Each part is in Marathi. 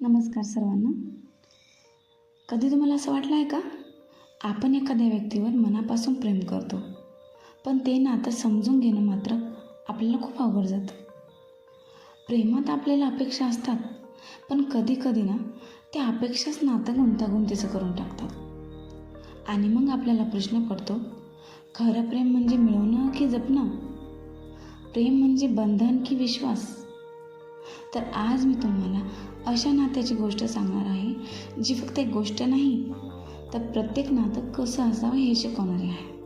नमस्कार सर्वांना. कधी तुम्हाला असं वाटलं आहे का? आपण एखाद्या व्यक्तीवर मनापासून प्रेम करतो पण ते नातं समजून घेणं मात्र आपल्याला खूप अवघड जातं. प्रेमात आपल्याला अपेक्षा असतात पण कधी कधी ना त्या अपेक्षाच नातं गुंतागुंतीचं करून टाकतात. आणि मग आपल्याला प्रश्न पडतो खरं प्रेम म्हणजे मिळवणं की जपणं? प्रेम म्हणजे बंधन की विश्वास? तर आज मी तुम्हाला अशा नात्याची गोष्ट सांगणार आहे जी फक्त एक गोष्ट नाही तर प्रत्येक नातं कसं असावं हे शिकवणारी आहे.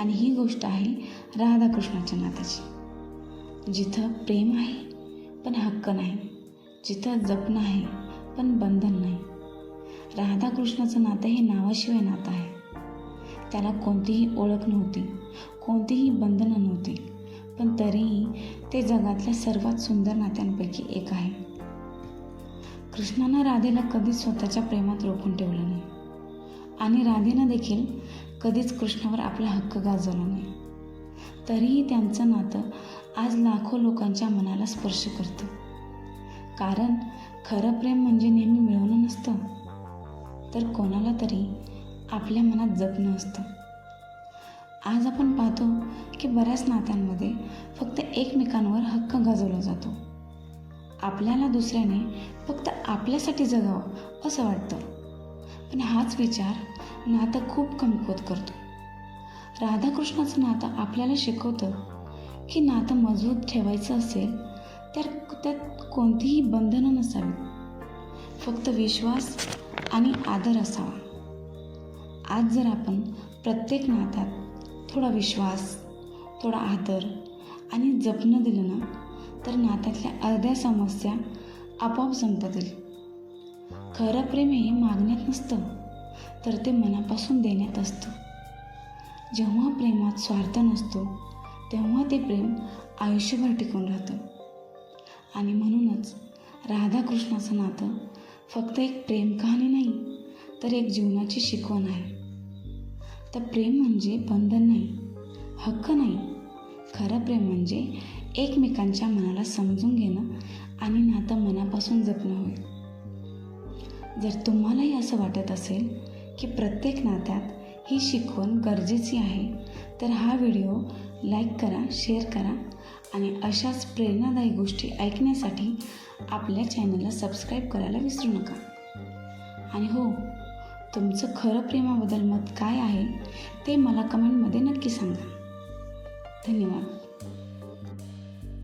आणि ही गोष्ट आहे राधाकृष्णाच्या नात्याची. जिथं प्रेम आहे पण हक्क नाही. जिथं जपणं आहे पण बंधन नाही. राधाकृष्णाचं नातं हे नावाशिवाय नातं आहे. त्याला कोणतीही ओळख नव्हती कोणतीही बंधनं नव्हती. तरीही ते जगातल्या सर्वात सुंदर नात्यांपैकी एक आहे. कृष्णानं राधेला कधीच स्वतःच्या प्रेमात रोखून ठेवलं नाही. आणि राधेनं देखील कधीच कृष्णावर आपला हक्क गाजवला नाही. तरीही त्यांचं नातं आज लाखो लोकांच्या मनाला स्पर्श करतं. कारण खरं प्रेम म्हणजे नेहमी मिळवणं नसतं. तर कोणाला तरी आपल्या मनात जपणं असतं. आज आपण पाहतो की बऱ्याच नात्यांमध्ये फक्त एकमेकांवर हक्क गाजवला जातो. आपल्याला दुसऱ्याने फक्त आपल्यासाठी जगावं असं वाटतं. पण हाच विचार नातं खूप कमकुवत करतो. राधाकृष्णाचं नातं आपल्याला शिकवतं की नातं मजबूत ठेवायचं असेल तर त्यात कोणतीही बंधनं नसावीत. फक्त विश्वास आणि आदर असावा. आज जर आपण प्रत्येक नात्यात थोडा विश्वास थोडा आदर आणि जपणं दिलं ना तर नात्यातल्या अर्ध्या समस्या आपोआप संपतील. खरं प्रेम हे मागण्यात नसतं तर ते मनापासून देण्यात असतं. जेव्हा प्रेमात स्वार्थ नसतो तेव्हा ते प्रेम आयुष्यभर टिकून राहतं. आणि म्हणूनच राधाकृष्णाचं नातं फक्त एक प्रेम कहाणी नाही तर एक जीवनाची शिकवण आहे. तर प्रेम म्हणजे बंधन नाही हक्क नाही. खरं प्रेम म्हणजे एकमेकांच्या मनाला समजून घेणं आणि नातं मनापासून जपणं होय. जर तुम्हालाही असं वाटत असेल की प्रत्येक नात्यात ही शिकवण गरजेची आहे तर हा व्हिडिओ लाईक करा शेअर करा आणि अशाच प्रेरणादायी गोष्टी ऐकण्यासाठी आपल्या चॅनलला सबस्क्राईब करायला विसरू नका. आणि हो तुमचं खरं प्रेमाबद्दल मत काय आहे ते मला कमेंटमध्ये नक्की सांगा. धन्यवाद.